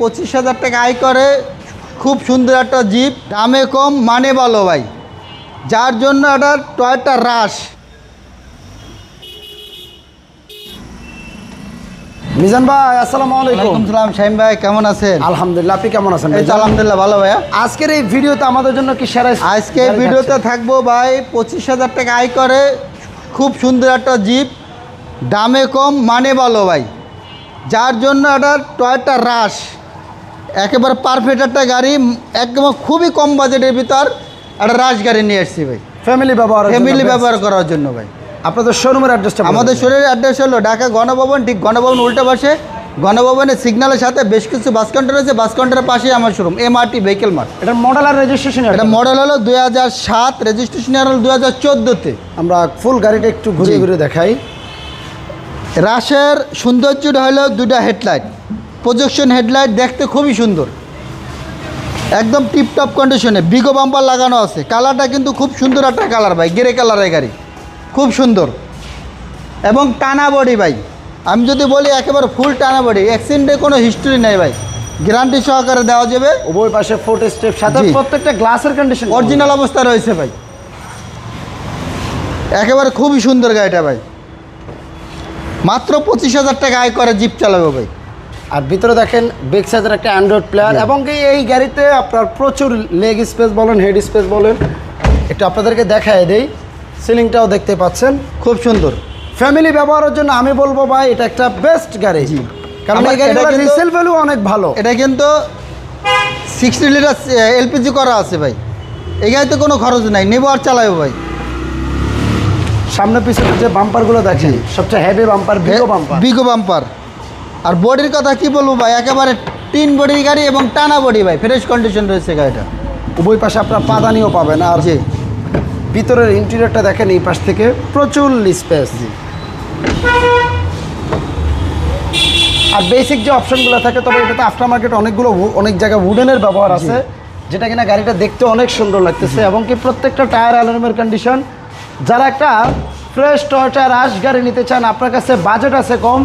পঁচিশ হাজার টাকা আয় করে। খুব সুন্দর একটা জিপ দামে কম মানে ভালো ভাই। যার জন্য একটা টয়টা রাশ মিজান ভাই আসসালামু আলাইকুম। সালাম। শাহিম ভাই কেমন আছেন? আলহামদুলিল্লাহ আপনি কেমন আছেন এই তো আলহামদুলিল্লাহ ভালো ভাইয়া। আজকের এই ভিডিওতে আমাদের জন্য কি সেরা আজকে ভিডিওতে থাকব ভাই পঁচিশ হাজার টাকা আয় করে। খুব সুন্দর একটা জিপ দামে কম মানে ভালো ভাই। যার জন্য একটা টয়টা রাশ একেবারে পারফেক্ট একটা গাড়ি একদম খুবই কম বাজেটের ভিতর একটা রাশ গাড়ি নিয়ে এসেছি ভাই। ফ্যামিলি ব্যবহার ফ্যামিলি ব্যবহার করার জন্য ভাই। আপনাদের শোরুমের অ্যাড্রেসটা আমাদের শরীরের অ্যাড্রেস হলো ঢাকা গণভবন ঠিক গণভবন উল্টা পাশে। গণভবনের সিগন্যালের সাথে বেশ কিছু বাস কাউন্টার আছে। বাস কাউন্টারের পাশেই আমার showroom M MRT vehicle mart এটা মডেল আর রেজিস্ট্রেশন এটা মডেল হলো দুই হাজার সাত রেজিস্ট্রেশন হলো দুই হাজার চোদ্দোতে। আমরা ফুল গাড়িটা একটু ঘুরে ঘুরে দেখাই। রাশের সৌন্দর্যটা হলো দুটা হেডলাইট প্রজেকশন হেডলাইট দেখতে খুবই সুন্দর। একদম টিপটপ কন্ডিশনে বিগো বাম্পার লাগানো আছে। কালারটা কিন্তু খুব সুন্দর একটা কালার ভাই গ্রে কালারের গাড়ি। খুব সুন্দর। এবং টানা বডি ভাই আমি যদি বলি একেবারে ফুল টানা বডি অ্যাক্সিডেন্টের কোনো হিস্ট্রি নেই ভাই। গ্যারান্টি সহকারে দেওয়া যাবে। উভয় পাশে ফোর্ট স্টেপ সাথে প্রত্যেকটা গ্লাসের কন্ডিশন অরিজিনাল অবস্থা রয়েছে ভাই। একেবারে খুবই সুন্দর গাড়িটা ভাই। মাত্র পঁচিশ হাজার টাকা আয় করে জিপ চালাবে ভাই। আর ভিতরে দেখেন বেক সাইজের একটা অ্যান্ড্রয়েড প্লেয়ার এবং কি এই গাড়িতে আপনার প্রচুর লেগ স্পেস বলেন হেড স্পেস বলেন। একটু আপনাদেরকে দেখায় দেই। সিলিংটাও দেখতে পাচ্ছেন। খুব সুন্দর। ফ্যামিলি ব্যবহারের জন্য আমি বলব ভাই এটা একটা বেস্ট গাড়ি। কারণ এই গাড়িগুলোর রিসেল ভ্যালু অনেক ভালো। এটা কিন্তু সিক্সটি লিটার এলপিজি করা আছে ভাই। এই গাড়িতে কোনো খরচ নাই। নেব আর চালাবো ভাই। সামনে পিছনে যে বাম্পারগুলো দেখেন সবচেয়ে হেভি বাম্পার বিগো বাম্পার বিগো বাম্পার আর বডির কথা কি বলব ভাই? একেবারে তিন বডির গাড়ি এবং টানা বডি ভাই ফ্রেশ কন্ডিশন রয়েছে গাড়িটা। উভয় পাশে আপনার পাদানিও পাবেন। আর জি। ভিতরের ইন্টেরিয়রটা দেখেন এই পাশ থেকে প্রচুর স্পেস জি। আর বেসিক যে অপশনগুলো থাকে তবে এটাতে আফটার মার্কেট অনেকগুলো অনেক জায়গায় উডেনের ব্যবহার আছে যেটা কিনা গাড়িটা দেখতে অনেক সুন্দর লাগতেছে এবং কি প্রত্যেকটা টায়ার অ্যালুমিনিয়ামের কন্ডিশন যারা একটা ফ্রেশ টয়টা রাশ গাড়ি নিতে চান আপনার কাছে বাজেট আছে কম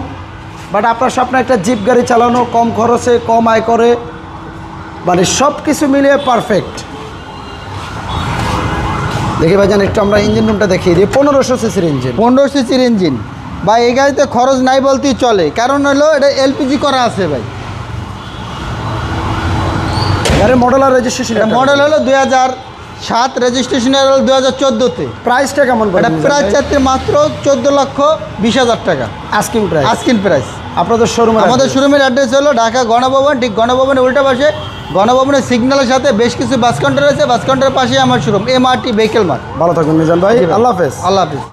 বাট আপনার স্বপ্ন একটা জিপ গাড়ি চালানো কম খরচে কম আয় করে। মানে সব কিছু মিলিয়ে পারফেক্ট দেখি ভাইজান একটু আমরা ইঞ্জিন রুমটা দেখিয়ে দিই। পনেরোশো সিসির ইঞ্জিন পনেরো সিসির ইঞ্জিন বা এই গাড়িতে খরচ নাই বলতেই চলে। কারণ হলো এটা এলপিজি করা আছে ভাই। গাড়ির মডেল আর রেজিস্ট্রেশন মডেল হলো দুই হাজার সাত রেজিস্ট্রেশন হলো দুই হাজার চোদ্দোতে। প্রাইসটা কেমন এটা প্রাইস চাচ্ছে মাত্র চোদ্দ লক্ষ বিশ হাজার টাকা। আস্কিং প্রাইস আস্কিন প্রাইস আপনাদের শোরুম আমাদের শোরুমের অ্যাড্রেস হলো ঢাকা গণভবন ঠিক গণভবনের উল্টা পাশে। গণভবনের সিগন্যালের সাথে বেশ কিছু বাস কাউন্টার আছে বাস কাউন্টারের পাশে আমার showroom M MRT vehicle mart ভালো থাকুন মিজান ভাই। আল্লাহ হাফেজ। আল্লাহ হাফিজ।